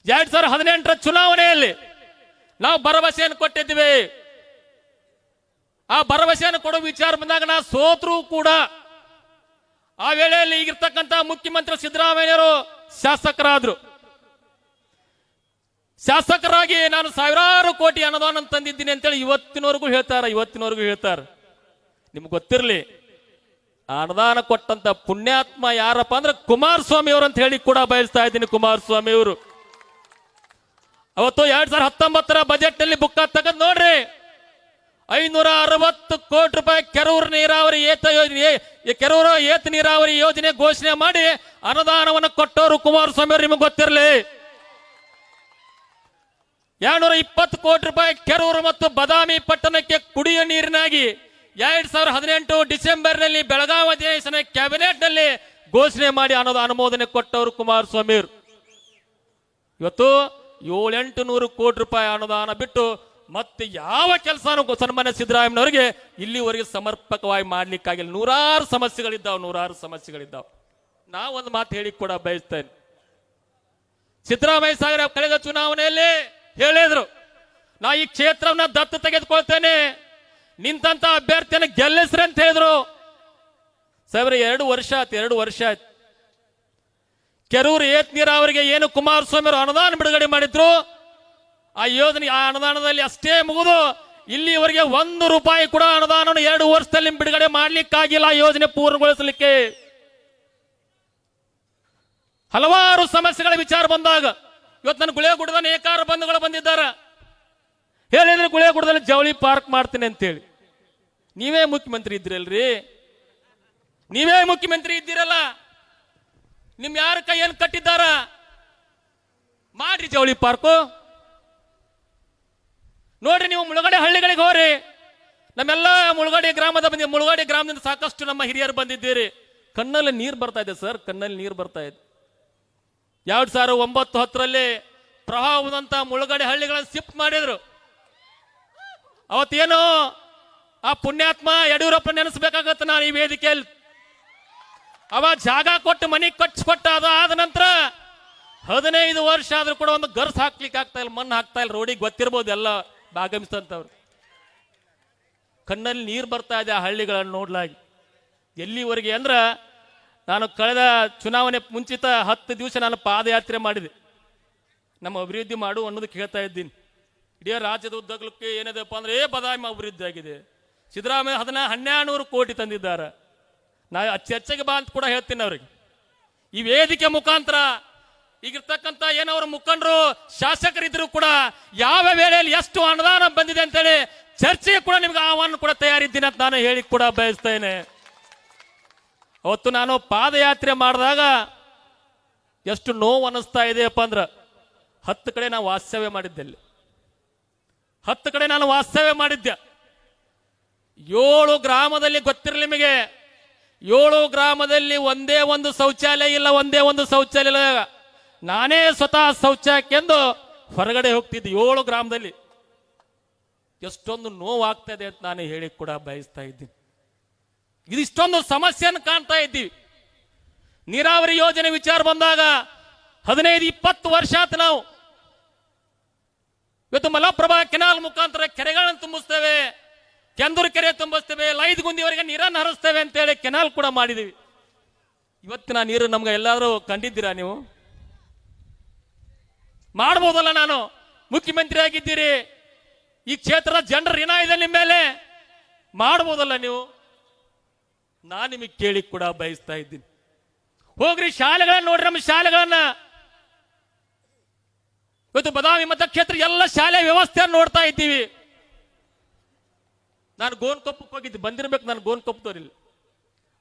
ಎರಡ್ ಸಾವಿರದ ಹದಿನೆಂಟರ ಚುನಾವಣೆಯಲ್ಲಿ ನಾವು ಭರವಸೆಯನ್ನು ಕೊಟ್ಟಿದ್ದೀವಿ. ಆ ಭರವಸೆಯನ್ನು ಕೊಡೋ ವಿಚಾರ ಬಂದಾಗ ನಾ ಸೋತರೂ ಕೂಡ ಆ ವೇಳೆಯಲ್ಲಿ ಈಗಿರ್ತಕ್ಕಂಥ ಮುಖ್ಯಮಂತ್ರಿ ಸಿದ್ದರಾಮಯ್ಯರು ಶಾಸಕರಾದ್ರು. ಶಾಸಕರಾಗಿ ನಾನು ಸಾವಿರಾರು ಕೋಟಿ ಅನುದಾನ ತಂದಿದ್ದೀನಿ ಅಂತೇಳಿ ಇವತ್ತಿನವರೆಗೂ ಹೇಳ್ತಾರ ಇವತ್ತಿನವರೆಗೂ ಹೇಳ್ತಾರ. ನಿಮ್ಗೆ ಗೊತ್ತಿರಲಿ, ಆ ಅನುದಾನ ಕೊಟ್ಟಂತ ಪುಣ್ಯಾತ್ಮ ಯಾರಪ್ಪ ಅಂದ್ರೆ ಕುಮಾರಸ್ವಾಮಿ ಅವರು ಅಂತ ಹೇಳಿ ಕೂಡ ಬಯಸ್ತಾ ಇದ್ದೀನಿ ಕುಮಾರಸ್ವಾಮಿ ಅವರು. ಅವತ್ತು ಎರಡ್ ಸಾವಿರದ ಹತ್ತೊಂಬತ್ತರ ಬಜೆಟ್ನಲ್ಲಿ ಬುಕ್ ತೆಗೆದು ನೋಡ್ರಿ. ಐನೂರ ಅರವತ್ತು ಕೋಟಿ ರೂಪಾಯಿ ಕೆರೂರು ನೀರಾವರಿ ಏತ ಯೋಜನೆ ಕೆರೂರು ಏತ ನೀರಾವರಿ ಯೋಜನೆ ಘೋಷಣೆ ಮಾಡಿ ಅನುದಾನವನ್ನು ಕೊಟ್ಟವರು ಕುಮಾರಸ್ವಾಮಿ ಅವರು ನಿಮಗೆ ಗೊತ್ತಿರಲಿ. ಎರಡ್ನೂರ ಇಪ್ಪತ್ತು ಕೋಟಿ ರೂಪಾಯಿ ಕೆರೂರು ಮತ್ತು ಬದಾಮಿ ಪಟ್ಟಣಕ್ಕೆ ಕುಡಿಯುವ ನೀರಿನಾಗಿ ಎರಡ್ ಸಾವಿರದ ಹದಿನೆಂಟು ಡಿಸೆಂಬರ್ನಲ್ಲಿ ಬೆಳಗಾವಿ ಅಧಿವೇಶನ ಕ್ಯಾಬಿನೆಟ್ನಲ್ಲಿ ಘೋಷಣೆ ಮಾಡಿ ಅನ್ನೋದು ಅನುಮೋದನೆ ಕೊಟ್ಟವರು ಕುಮಾರಸ್ವಾಮಿ ಇವತ್ತು ಏಳೆಂಟು ನೂರು ಕೋಟಿ ರೂಪಾಯಿ ಅನುದಾನ ಬಿಟ್ಟು ಮತ್ತೆ ಯಾವ ಕೆಲಸನೂ ಸನ್ಮಾನ್ಯ ಸಿದ್ದರಾಮಯ್ಯನವರಿಗೆ ಇಲ್ಲಿವರೆಗೆ ಸಮರ್ಪಕವಾಗಿ ಮಾಡ್ಲಿಕ್ಕಾಗಿಲ್ಲ. ನೂರಾರು ಸಮಸ್ಯೆಗಳಿದ್ದಾವೆ ನೂರಾರು ಸಮಸ್ಯೆಗಳಿದ್ದಾವೆ. ಒಂದು ಮಾತು ಹೇಳಿ ಕೂಡ ಬಯಸ್ತೇನೆ. ಸಿದ್ದರಾಮಯ್ಯ ಸಾಗರ ಕಳೆದ ಚುನಾವಣೆಯಲ್ಲಿ ಹೇಳಿದ್ರು, ನಾ ಈ ಕ್ಷೇತ್ರವನ್ನ ದತ್ತು ತೆಗೆದುಕೊಳ್ತೇನೆ, ನಿಂತಂತ ಅಭ್ಯರ್ಥಿಯನ್ನು ಗೆಲ್ಲಿಸ್ರಿ ಅಂತ ಹೇಳಿದ್ರು. ಸಾವಿರ ಎರಡು ವರ್ಷ ಆಯ್ತು, ಎರಡು ವರ್ಷ ಆಯ್ತು. ಕೆರೂರು ಏತ್ ನೀರಾವರಿಗೆ ಏನು ಕುಮಾರಸ್ವಾಮಿ ಅವರು ಅನುದಾನ ಬಿಡುಗಡೆ ಮಾಡಿದ್ರು ಆ ಯೋಜನೆ ಆ ಅನುದಾನದಲ್ಲಿ ಅಷ್ಟೇ ಮುಗಿದು ಇಲ್ಲಿವರೆಗೆ ಒಂದು ರೂಪಾಯಿ ಕೂಡ ಅನುದಾನವನ್ನು ಎರಡು ವರ್ಷದಲ್ಲಿ ಬಿಡುಗಡೆ ಮಾಡ್ಲಿಕ್ಕಾಗಿಲ್ಲ ಯೋಜನೆ ಪೂರ್ಣಗೊಳಿಸಲಿಕ್ಕೆ. ಹಲವಾರು ಸಮಸ್ಯೆಗಳ ವಿಚಾರ ಬಂದಾಗ ಇವತ್ತು ನನ್ನ ಗುಳೇಗುಡದ ನೇಕಾರ ಬಂಧುಗಳು ಬಂದಿದ್ದಾರೆ. ಹೇಳಿದ್ರೆ ಗುಳೇಗುಡದಲ್ಲಿ ಜವಳಿ ಪಾರ್ಕ್ ಮಾಡ್ತೀನಿ ಅಂತೇಳಿ. ನೀವೇ ಮುಖ್ಯಮಂತ್ರಿ ಇದ್ರಲ್ರಿ ನೀವೇ ಮುಖ್ಯಮಂತ್ರಿ ಇದ್ದೀರಲ್ಲ? ನಿಮ್ ಯಾರ ಕೈಯನ್ನು ಕಟ್ಟಿದ್ದಾರ? ಮಾಡ್ರಿ ಜವಳಿ ಪಾರ್ಕು. ನೋಡ್ರಿ ನೀವು ಮುಳುಗಡೆ ಹಳ್ಳಿಗಳಿಗೆ ಹೋರಿ ನಮ್ಮೆಲ್ಲ ಮುಳುಗಡೆ ಗ್ರಾಮದ ಬಂದಿ ಮುಳುಗಡೆ ಗ್ರಾಮದಿಂದ ಸಾಕಷ್ಟು ನಮ್ಮ ಹಿರಿಯರು ಬಂದಿದ್ದೀರಿ. ಕಣ್ಣಲ್ಲಿ ನೀರು ಬರ್ತಾ ಇದೆ ಸರ್, ಕಣ್ಣಲ್ಲಿ ನೀರು ಬರ್ತಾ ಇದೆ. ಎರಡು ಸಾವಿರ ಒಂಬತ್ತು ಹತ್ತರಲ್ಲಿ ಪ್ರವಾಹದಂತ ಮುಳುಗಡೆ ಹಳ್ಳಿಗಳನ್ನು ಶಿಫ್ಟ್ ಮಾಡಿದ್ರು. ಅವತ್ತೇನು ಆ ಪುಣ್ಯಾತ್ಮ ಯಡಿಯೂರಪ್ಪ ನೆನೆಸ್ಬೇಕಾಗತ್ತೆ ನಾನು ಈ ವೇದಿಕೆಯಲ್ಲಿ. ಅವ ಜಾಗ ಕೊಟ್ಟು, ಮನೆ ಕಟ್ಸ್ಕೊಟ್ಟ ಅದು ಆದ ನಂತರ ಹದಿನೈದು ವರ್ಷ ಆದ್ರೂ ಕೂಡ ಒಂದು ಗರ್ಸ್ ಹಾಕ್ಲಿಕ್ಕೆ ಆಗ್ತಾ ಇಲ್ಲ, ಮಣ್ಣು ಹಾಕ್ತಾ ಇಲ್ಲ, ರೋಡಿಗೆ ಗೊತ್ತಿರ್ಬೋದು ಎಲ್ಲ. ಆಗಮಿಸ್ತಂತವ್ರು ಕಣ್ಣಲ್ಲಿ ನೀರು ಬರ್ತಾ ಇದೆ ಆ ಹಳ್ಳಿಗಳನ್ನು ನೋಡ್ಲಾಗಿ. ಎಲ್ಲಿವರೆಗೆ ಅಂದ್ರೆ ನಾನು ಕಳೆದ ಚುನಾವಣೆ ಮುಂಚಿತ ಹತ್ತು ದಿವಸ ನಾನು ಪಾದಯಾತ್ರೆ ಮಾಡಿದೆ. ನಮ್ಮ ಅಭಿವೃದ್ಧಿ ಮಾಡು ಅನ್ನೋದಕ್ಕೆ ಹೇಳ್ತಾ ಇದ್ದೀನಿ. ಇಡೀ ರಾಜ್ಯದ ಉದ್ದಗಲಕ್ಕೆ ಏನಿದೆಪ್ಪ ಅಂದ್ರೆ ಏ ಬದಾಮಿ ಅಭಿವೃದ್ಧಿ ಆಗಿದೆ. ಸಿದ್ದರಾಮಯ್ಯ ಅದನ್ನ ಹನ್ನೆರಡು ನೂರು ಕೋಟಿ ತಂದಿದ್ದಾರೆ. ನಾ ಚರ್ಚೆಗೆ ಬಾ ಅಂತ ಕೂಡ ಹೇಳ್ತೀನಿ ಅವ್ರಿಗೆ. ಈ ವೇದಿಕೆ ಮುಖಾಂತರ ಈಗಿರ್ತಕ್ಕಂಥ ಏನವ್ರ ಮುಖಂಡರು, ಶಾಸಕರಿದ್ರು ಕೂಡ ಯಾವ ವೇಳೆಯಲ್ಲಿ ಎಷ್ಟು ಅನುದಾನ ಬಂದಿದೆ ಅಂತೇಳಿ ಚರ್ಚೆಗೆ ಕೂಡ ನಿಮ್ಗೆ ಆಹ್ವಾನ ಕೂಡ ತಯಾರಿದ್ದೀನಿ ಅಂತ ನಾನು ಹೇಳಿ ಕೂಡ ಬಯಸ್ತೇನೆ. ಅವತ್ತು ನಾನು ಪಾದಯಾತ್ರೆ ಮಾಡಿದಾಗ ಎಷ್ಟು ನೋವು ಅನ್ನಿಸ್ತಾ ಇದೆಯಪ್ಪ ಅಂದ್ರ ಹತ್ತು ಕಡೆ ನಾನು ವಾಸ್ತವ್ಯ ಮಾಡಿದ್ದೆ ಅಲ್ಲಿ. ಹತ್ತು ಕಡೆ ನಾನು ವಾಸ್ತವ್ಯ ಮಾಡಿದ್ದೆ. ಏಳು ಗ್ರಾಮದಲ್ಲಿ ಗೊತ್ತಿರಲಿ ನಿಮಗೆ, ಏಳು ಗ್ರಾಮದಲ್ಲಿ ಒಂದೇ ಒಂದು ಶೌಚಾಲಯ ಇಲ್ಲ, ಒಂದೇ ಒಂದು ಶೌಚಾಲಯ ಇಲ್ಲ. ನಾನೇ ಸ್ವತಃ ಶೌಚಕ್ಕೆಂದು ಹೊರಗಡೆ ಹೋಗ್ತಿದ್ದೆ ಏಳು ಗ್ರಾಮದಲ್ಲಿ. ಎಷ್ಟೊಂದು ನೋವಾಗ್ತದೆ ಅಂತ ನಾನು ಹೇಳಿ ಕೂಡ ಬಯಸ್ತಾ ಇದ್ದೀನಿ. ಇದಿಷ್ಟೊಂದು ಸಮಸ್ಯೆಯನ್ನು ಕಾಣ್ತಾ ಇದ್ದೀವಿ. ನೀರಾವರಿ ಯೋಜನೆ ವಿಚಾರ ಬಂದಾಗ ಹದಿನೈದು, ಇಪ್ಪತ್ತು ವರ್ಷ ಆಯ್ತು ನಾವು. ಇವತ್ತು ಮಲಪ್ರಭಾ ಕೆನಾಲ್ ಮುಖಾಂತರ ಕೆರೆಗಳನ್ನು ತುಂಬಿಸ್ತೇವೆ, ಕೆಂದೂರು ಕೆರೆ ತುಂಬಿಸ್ತೇವೆ ಲೈದ್ಗುಂದಿವರೆಗೆ ನೀರನ್ನು ಹರಿಸ್ತೇವೆ ಅಂತೇಳಿ ಕೆನಾಲ್ ಕೂಡ ಮಾಡಿದೀವಿ ಇವತ್ತಿನ ನೀರು ನಮ್ಗೆ ಎಲ್ಲಾದರೂ ಕಂಡಿದ್ದೀರಾ ನೀವು? ಮಾಡ್ಬೋದಲ್ಲ ನಾನು. ಮುಖ್ಯಮಂತ್ರಿ ಆಗಿದ್ದೀರಿ ಈ ಕ್ಷೇತ್ರದ ಜನರ ಋಣ ಇದೆ ನಿಮ್ಮ ಮೇಲೆ? ಮಾಡ್ಬೋದಲ್ಲ ನೀವು. ನಾನು ನಿಮಗೆ ಕೇಳಿ ಕೂಡ ಬಯಸ್ತಾ ಇದ್ದೀನಿ. ಹೋಗ್ರಿ ಶಾಲೆಗಳನ್ನ ನೋಡ್ರಿ ನಮ್ಮ ಶಾಲೆಗಳನ್ನ. ಇವತ್ತು ಬದಾಮಿ ಮತಕ್ಷೇತ್ರ ಎಲ್ಲ ಶಾಲೆ ವ್ಯವಸ್ಥೆಯನ್ನು ನೋಡ್ತಾ ಇದ್ದೀವಿ. ನಾನು ಗೋನ್ಕೊಪ್ಪಕ್ಕೆ ಹೋಗಿದ್ದೆ, ಬಂದಿರ್ಬೇಕು ನಾನು ತೋರಿಲ್ಲ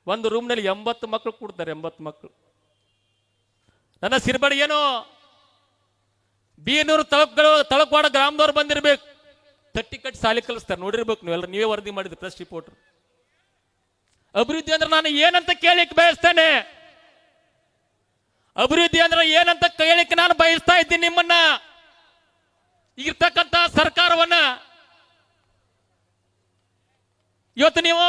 ಒಂದು ರೂಮ್ನಲ್ಲಿ ಎಂಬತ್ತು ಮಕ್ಕಳು ಕೂಡ್ತಾರೆ, ಎಂಬತ್ತು ಮಕ್ಕಳು ನನ್ನ ಸಿರ್ಬಡಿ ಏನೋ? ಬೀನೂರು ತಳಕ್ಗಳು, ತಳಕ್ವಾಡ ಗ್ರಾಮದವ್ರು ಬಂದಿರ್ಬೇಕು. ತಟ್ಟಿ ಕಟ್ಟಿ ಸಾಲಿ ಕಲಿಸ್ತಾರೆ. ನೋಡಿರ್ಬೇಕು ನೀವೆಲ್ಲ ನೀವೇ ವರದಿ ಮಾಡಿದ್ರಿ ಪ್ರೆಸ್ ರಿಪೋರ್ಟರ್ ಅಭಿವೃದ್ಧಿ ಅಂದ್ರೆ ನಾನು ಏನಂತ ಕೇಳಿಕ್ ಬಯಸ್ತೇನೆ? ಅಭಿವೃದ್ಧಿ ಅಂದ್ರೆ ಏನಂತ ಕೇಳಿಕ್ಕೆ ನಾನು ಬಯಸ್ತಾ ಇದ್ದೀನಿ ನಿಮ್ಮನ್ನ? ಇರ್ತಕ್ಕಂತ ಸರ್ಕಾರವನ್ನ? ಇವತ್ತು ನೀವು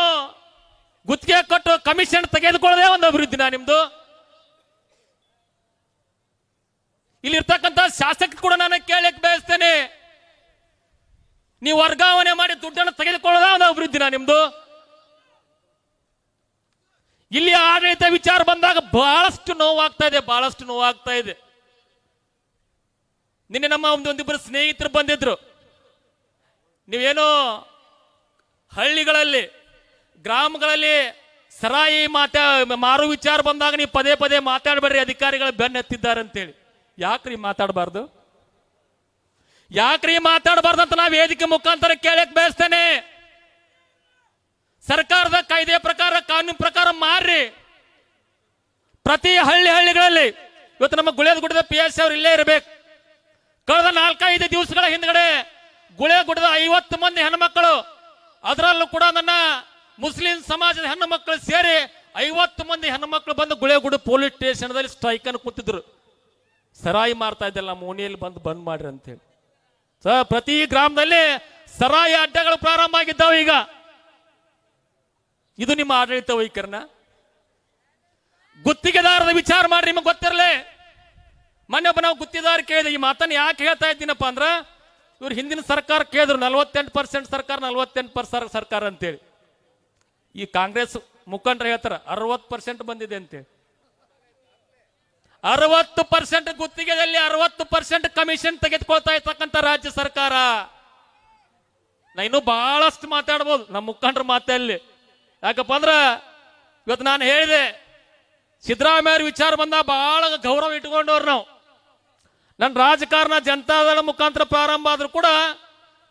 ಗುತ್ತಿಗೆ ಕೊಟ್ಟು ಕಮಿಷನ್ ತೆಗೆದುಕೊಳ್ಳದೆ ಒಂದು ಅಭಿವೃದ್ಧಿನ ನಿಮ್ದು? ಇಲ್ಲಿ ಇರ್ತಕ್ಕಂತ ಶಾಸಕ ಕೂಡ ನಾನು ಕೇಳಕ್ ಬಯಸ್ತೇನೆ. ನೀವು ವರ್ಗಾವಣೆ ಮಾಡಿ ದುಡ್ಡನ್ನು ತೆಗೆದುಕೊಳ್ಳೋದ ಒಂದು ಅಭಿವೃದ್ಧಿನ ನಿಮ್ದು. ಇಲ್ಲಿ ಆಡಳಿತ ವಿಚಾರ ಬಂದಾಗ ಬಹಳಷ್ಟು ನೋವಾಗ್ತಾ ಇದೆ, ಬಹಳಷ್ಟು ನೋವಾಗ್ತಾ ಇದೆ. ನಿನ್ನೆ ನಮ್ಮ ಒಂದು ಒಂದಿಬ್ಬರು ಸ್ನೇಹಿತರು ಬಂದಿದ್ರು. ನೀವೇನೋ ಹಳ್ಳಿಗಳಲ್ಲಿ, ಗ್ರಾಮಗಳಲ್ಲಿ ಸರಾಯಿ ಮಾತಾ, ಮಾರು ವಿಚಾರ ಬಂದಾಗ ನೀವು ಪದೇ ಪದೇ ಮಾತಾಡಬೇಡ್ರಿ, ಅಧಿಕಾರಿಗಳ ಬೆನ್ನ ಎತ್ತಿದ್ದಾರೆ ಅಂತೇಳಿ. ಯಾಕ್ರಿ ಮಾತಾಡಬಾರ್ದು? ಯಾಕ್ರಿ ಮಾತಾಡಬಾರ್ದು ಅಂತ ನಾವು ವೇದಿಕೆ ಮುಖಾಂತರ ಕೇಳಕ್ ಬಯಸ್ತೇನೆ. ಸರ್ಕಾರದ ಕಾಯ್ದೆ ಪ್ರಕಾರ, ಕಾನೂನು ಪ್ರಕಾರ ಮಾರ್ರಿ. ಪ್ರತಿ ಹಳ್ಳಿ ಹಳ್ಳಿಗಳಲ್ಲಿ ಇವತ್ತು ನಮ್ಮ ಗುಳೇದ ಗುಡ್ಡದ ಪಿ ಎಸ್ ಅವರು ಇಲ್ಲೇ ಇರಬೇಕು. ಕಳೆದ ನಾಲ್ಕೈದು ದಿವಸಗಳ ಹಿಂದ್ಗಡೆ ಗುಳೆ ಗುಡ್ಡದ ಐವತ್ತು ಮಂದಿ ಹೆಣ್ಮಕ್ಕಳು ಅದರಲ್ಲೂ ಕೂಡ ನನ್ನ ಮುಸ್ಲಿಂ ಸಮಾಜದ ಹೆಣ್ಣು ಮಕ್ಕಳು ಸೇರಿ ಐವತ್ತು ಮಂದಿ ಹೆಣ್ಣು ಮಕ್ಕಳು ಬಂದು ಗುಳೆಗುಡು ಪೊಲೀಸ್ ಸ್ಟೇಷನ್ದಲ್ಲಿ ಸ್ಟ್ರೈಕ್ ಅನ್ನು ಕೂತಿದ್ರು. ಸರಾಯಿ ಮಾರ್ತಾ ಇದ್ದಲ್ಲ ನಮ್ಮ ಓಣಿಯಲ್ಲಿ ಬಂದು ಬಂದ್ ಮಾಡ್ರಿ ಅಂತೇಳಿ. ಸ, ಪ್ರತಿ ಗ್ರಾಮದಲ್ಲಿ ಸರಾಯಿ ಅಡ್ಡಗಳು ಪ್ರಾರಂಭ ಆಗಿದ್ದಾವೆ ಈಗ. ಇದು ನಿಮ್ಮ ಆಡಳಿತ ವೈಖರಣ ಗುತ್ತಿಗೆದಾರರ ವಿಚಾರ ಮಾಡ್ರಿ, ನಿಮಗೆ ಗೊತ್ತಿರಲಿ. ಮೊನ್ನೆ ಒಬ್ಬ ನಾವು ಗುತ್ತಿಗೆದಾರ ಕೇಳಿದೆ, ಈ ಮಾತನ್ನ ಯಾಕೆ ಹೇಳ್ತಾ ಇದ್ದೀನಪ್ಪ ಅಂದ್ರೆ, ಇವ್ರು ಹಿಂದಿನ ಸರ್ಕಾರ ಕೇಳಿದ್ರು, ನಲ್ವತ್ತೆಂಟು ಪರ್ಸೆಂಟ್ ಸರ್ಕಾರ, ನಲ್ವತ್ತೆಂಟು ಪರ್ಸೆಂಟ್ ಸರ್ಕಾರ ಅಂತೇಳಿ. ಈ ಕಾಂಗ್ರೆಸ್ ಮುಖಂಡರು ಹೇಳ್ತಾರ, ಅರವತ್ತು ಪರ್ಸೆಂಟ್ ಬಂದಿದೆ ಅಂತೇಳಿ. ಅರವತ್ತು ಪರ್ಸೆಂಟ್ ಗುತ್ತಿಗೆದಲ್ಲಿ ಅರವತ್ತು ಪರ್ಸೆಂಟ್ ಕಮಿಷನ್ ತೆಗೆದುಕೊಳ್ತಾ ಇರ್ತಕ್ಕಂಥ ರಾಜ್ಯ ಸರ್ಕಾರ. ನಾ ಇನ್ನೂ ಬಹಳಷ್ಟು ಮಾತಾಡ್ಬೋದು ನಮ್ಮ ಮುಖಂಡ್ರ ಮಾತಲ್ಲಿ. ಯಾಕಪ್ಪ ಅಂದ್ರ, ಇವತ್ತು ನಾನು ಹೇಳಿದೆ, ಸಿದ್ದರಾಮಯ್ಯ ವಿಚಾರ ಬಂದ ಬಹಳ ಗೌರವ ಇಟ್ಕೊಂಡವ್ರು ನಾವು. ನನ್ನ ರಾಜಕಾರಣ ಜನತಾದಳ ಮುಖಾಂತರ ಪ್ರಾರಂಭ ಆದ್ರೂ ಕೂಡ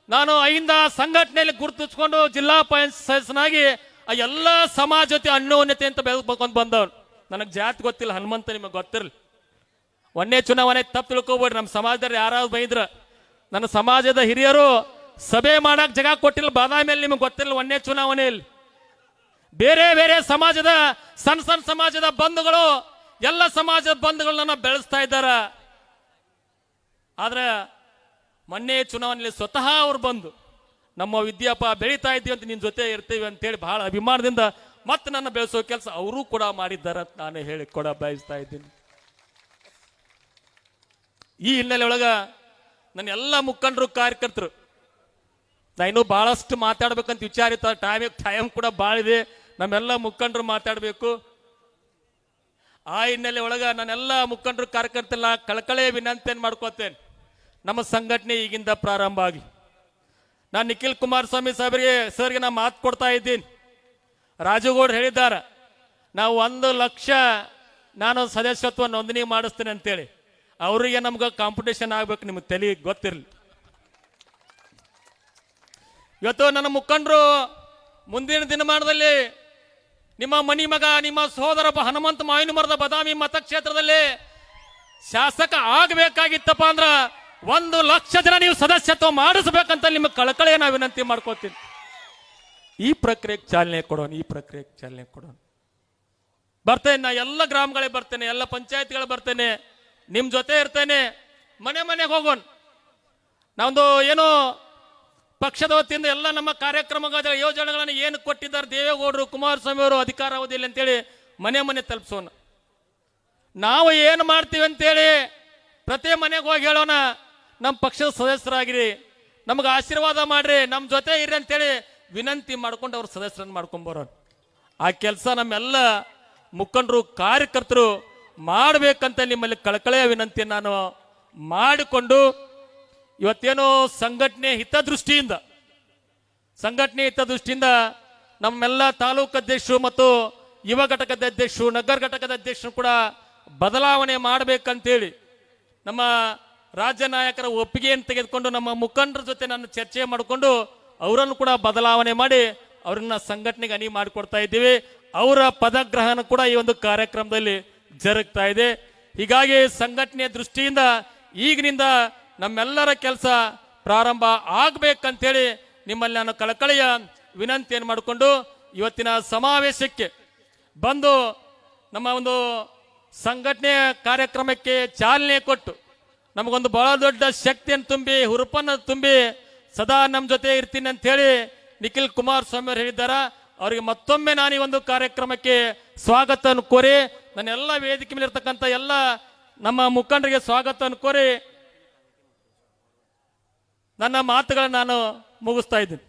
ನಾನು ಐಂದ ಸಂಘಟನೆಯಲ್ಲಿ ಗುರುತಿಸ್ಕೊಂಡು ಜಿಲ್ಲಾ ಪಂಚಾಯತ್ನಾಗಿ ಆ ಎಲ್ಲ ಸಮಾಜತೆ ಅನ್ಯೋನ್ಯತೆ ಅಂತ ಬೆಳೆದ್ಕೊಂಡು ಬಂದವನು. ನನಗೆ ಜಾತಿ ಗೊತ್ತಿಲ್ಲ, ಹನುಮಂತ ನಿಮಗೆ ಗೊತ್ತಿರಲಿ. ಒಂದೇ ಚುನಾವಣೆ ತಪ್ಪು ತಿಳ್ಕೊಬೇಡ್ರಿ ನಮ್ಮ ಸಮಾಜದಲ್ಲಿ ಯಾರಾದ್ರು ಬೈದ್ರ ನನ್ನ ಸಮಾಜದ ಹಿರಿಯರು ಸಭೆ ಮಾಡಕ್ ಜಾಗ ಕೊಟ್ಟಿಲ್ಲ ಬಾದಾಮಿಯಲ್ಲಿ ನಿಮ್ಗೆ ಗೊತ್ತಿಲ್ಲ, ಒಂದೇ ಚುನಾವಣೆಯಲ್ಲಿ ಬೇರೆ ಬೇರೆ ಸಮಾಜದ, ಸಣ್ಣ ಸಣ್ಣ ಸಮಾಜದ ಬಂಧುಗಳು, ಎಲ್ಲ ಸಮಾಜದ ಬಂಧುಗಳನ್ನ ಬೆಳೆಸ್ತಾ ಇದ್ದಾರ. ಆದ್ರೆ ಮೊನ್ನೆ ಚುನಾವಣೆಯಲ್ಲಿ ಸ್ವತಃ ಅವ್ರು ಬಂದು, ನಮ್ಮ ವಿದ್ಯಾಪ ಬೆಳೀತಾ ಇದ್ದೀವಿ ಅಂತ ನಿನ್ನ ಜೊತೆ ಇರ್ತೀವಿ ಅಂತೇಳಿ ಬಹಳ ಅಭಿಮಾನದಿಂದ ಮತ್ತೆ ನನ್ನ ಬೆಳೆಸೋ ಕೆಲಸ ಅವರೂ ಕೂಡ ಮಾಡಿದ್ದಾರೆ ಅಂತ ನಾನು ಹೇಳಿ ಕೊಡ ಬಯಸ್ತಾ ಇದ್ದೀನಿ. ಈ ಹಿನ್ನೆಲೆ ಒಳಗ ನನ್ನ ಎಲ್ಲ ಮುಖಂಡರು ಕಾರ್ಯಕರ್ತರು, ನಾ ಇನ್ನೂ ಬಹಳಷ್ಟು ಮಾತಾಡ್ಬೇಕಂತ ವಿಚಾರ ಇತ್ತು ಟೈಮ್ ಟೈಮ್ ಕೂಡ ಭಾಳ ಇದೆ. ನಮ್ಮೆಲ್ಲ ಮುಖಂಡರು ಮಾತಾಡಬೇಕು. ಆ ಹಿನ್ನೆಲೆ ಒಳಗ ನಾನೆಲ್ಲ ಮುಖಂಡರು ಕಾರ್ಯಕರ್ತರೆಲ್ಲ ಕಳಕಳೆ ವಿನಂತಿಯನ್ನು ಮಾಡ್ಕೋತೇನೆ, ನಮ್ಮ ಸಂಘಟನೆ ಈಗಿಂದ ಪ್ರಾರಂಭ ಆಗಲಿ. ನಾನು ನಿಖಿಲ್ ಕುಮಾರಸ್ವಾಮಿ ಸಾಹೇಬರಿಗೆ, ಸರ್ಗೆ ನಾ ಮಾತು ಕೊಡ್ತಾ ಇದ್ದೀನಿ. ರಾಜುಗೌಡ್ರು ಹೇಳಿದ್ದಾರೆ, ನಾವು ಒಂದು ಲಕ್ಷ ನಾನು ಸದಸ್ಯತ್ವ ನೋಂದಣಿ ಮಾಡಿಸ್ತೇನೆ ಅಂತೇಳಿ. ಅವರಿಗೆ ನಮ್ಗೆ ಕಾಂಪಿಟೇಷನ್ ಆಗ್ಬೇಕು, ನಿಮ್ಗೆ ತಲೆ ಗೊತ್ತಿರಲಿ. ಇವತ್ತು ನನ್ನ ಮುಖಂಡರು ಮುಂದಿನ ದಿನಮಾನದಲ್ಲಿ ನಿಮ್ಮ ಮನಿ ಮಗ, ನಿಮ್ಮ ಸಹೋದರ ಹನುಮಂತ ಮಾವಿನ ಮರದ ಬದಾಮಿ ಮತಕ್ಷೇತ್ರದಲ್ಲಿ ಶಾಸಕ ಆಗಬೇಕಾಗಿತ್ತಪ್ಪ ಅಂದ್ರ ಒಂದು ಲಕ್ಷ ಜನ ನೀವು ಸದಸ್ಯತ್ವ ಮಾಡಿಸ್ಬೇಕಂತ ನಿಮ್ಮ ನಾವು ವಿನಂತಿ ಮಾಡ್ಕೋತೀನಿ ಈ ಪ್ರಕ್ರಿಯೆಗೆ ಚಾಲನೆ ಕೊಡೋಣ ಈ ಪ್ರಕ್ರಿಯೆಗೆ ಚಾಲನೆ ಕೊಡೋಣ ಬರ್ತೇನೆ, ನಾ ಎಲ್ಲ ಗ್ರಾಮಗಳಿಗೆ ಬರ್ತೇನೆ, ಎಲ್ಲ ಪಂಚಾಯತ್ಗಳು ಬರ್ತೇನೆ. ನಿಮ್ ಜೊತೆ ಇರ್ತೇನೆ. ಮನೆ ಮನೆಗೆ ಹೋಗೋಣ ನಾವೊಂದು ಏನು ಪಕ್ಷದ ವತಿಯಿಂದ ಎಲ್ಲ ನಮ್ಮ ಕಾರ್ಯಕ್ರಮಗಳ ಯೋಜನೆಗಳನ್ನು ಏನು ಕೊಟ್ಟಿದ್ದಾರೆ ದೇವೇಗೌಡರು, ಕುಮಾರಸ್ವಾಮಿ ಅವರು ಅಧಿಕಾರ ಅವಧಿಯಲ್ಲಿ ಅಂತೇಳಿ ಮನೆ ಮನೆ ತಲುಪಿಸೋಣ ನಾವು ಏನು ಮಾಡ್ತೀವಿ ಅಂತೇಳಿ ಪ್ರತಿ ಮನೆಗೆ ಹೋಗಿ ಹೇಳೋಣ. ನಮ್ಮ ಪಕ್ಷದ ಸದಸ್ಯರಾಗಿರಿ. ನಮ್ಗೆ ಆಶೀರ್ವಾದ ಮಾಡ್ರಿ. ನಮ್ಮ ಜೊತೆ ಇರ್ರಿ ಅಂತೇಳಿ ವಿನಂತಿ ಮಾಡ್ಕೊಂಡು ಅವ್ರ ಸದಸ್ಯರನ್ನು ಮಾಡ್ಕೊಂಬರೋಣ ಆ ಕೆಲಸ ನಮ್ಮೆಲ್ಲ ಮುಖಂಡರು, ಕಾರ್ಯಕರ್ತರು ಮಾಡಬೇಕಂತ ನಿಮ್ಮಲ್ಲಿ ಕಳಕಳೆಯ ವಿನಂತಿ ನಾನು ಮಾಡಿಕೊಂಡು ಇವತ್ತೇನೋ ಸಂಘಟನೆ ಹಿತದೃಷ್ಟಿಯಿಂದ ಸಂಘಟನೆ ಹಿತದೃಷ್ಟಿಯಿಂದ ನಮ್ಮೆಲ್ಲ ತಾಲೂಕು ಅಧ್ಯಕ್ಷರು ಮತ್ತು ಯುವ ಘಟಕದ ಅಧ್ಯಕ್ಷರು, ನಗರ ಘಟಕದ ಅಧ್ಯಕ್ಷರು ಕೂಡ ಬದಲಾವಣೆ ಮಾಡಬೇಕಂತೇಳಿ ನಮ್ಮ ರಾಜ್ಯ ನಾಯಕರ ಒಪ್ಪಿಗೆಯನ್ನು ತೆಗೆದುಕೊಂಡು ನಮ್ಮ ಮುಖಂಡರ ಜೊತೆ ನಾನು ಚರ್ಚೆ ಮಾಡಿಕೊಂಡು ಅವರನ್ನು ಕೂಡ ಬದಲಾವಣೆ ಮಾಡಿ ಅವರನ್ನ ಸಂಘಟನೆಗೆ ಅನಿ ಮಾಡಿಕೊಡ್ತಾ ಇದ್ದೀವಿ. ಅವರ ಪದಗ್ರಹಣ ಕೂಡ ಈ ಒಂದು ಕಾರ್ಯಕ್ರಮದಲ್ಲಿ ಜರುಗ್ತಾ ಇದೆ. ಹೀಗಾಗಿ ಸಂಘಟನೆ ದೃಷ್ಟಿಯಿಂದ ಈಗಿನಿಂದ ನಮ್ಮೆಲ್ಲರ ಕೆಲಸ ಪ್ರಾರಂಭ ಆಗ್ಬೇಕಂತೇಳಿ ನಿಮ್ಮಲ್ಲಿ ನಾನು ಕಳಕಳಿಯ ವಿನಂತಿಯನ್ನು ಮಾಡಿಕೊಂಡು ಇವತ್ತಿನ ಸಮಾವೇಶಕ್ಕೆ ಬಂದು ನಮ್ಮ ಒಂದು ಸಂಘಟನೆಯ ಕಾರ್ಯಕ್ರಮಕ್ಕೆ ಚಾಲನೆ ಕೊಟ್ಟು ನಮಗೊಂದು ಬಹಳ ದೊಡ್ಡ ಶಕ್ತಿಯನ್ನು ತುಂಬಿ, ಹುರುಪನ್ನು ತುಂಬಿ ಸದಾ ನಮ್ಮ ಜೊತೆ ಇರ್ತೀನಿ ಅಂತ ನಿಖಿಲ್ ಕುಮಾರಸ್ವಾಮಿ ಅವರು ಹೇಳಿದ್ದಾರೆ. ಅವರಿಗೆ ಮತ್ತೊಮ್ಮೆ ನಾನು ಈ ಒಂದು ಕಾರ್ಯಕ್ರಮಕ್ಕೆ ಸ್ವಾಗತವನ್ನು ಕೋರಿ ನನ್ನ ಎಲ್ಲ ವೇದಿಕೆ ಮೇಲೆ ಇರ್ತಕ್ಕಂಥ ಎಲ್ಲ ನಮ್ಮ ಮುಖಂಡರಿಗೆ ಸ್ವಾಗತವನ್ನು ಕೋರಿ ನನ್ನ ಮಾತುಗಳನ್ನು ನಾನು ಮುಗಿಸ್ತಾ ಇದ್ದೀನಿ.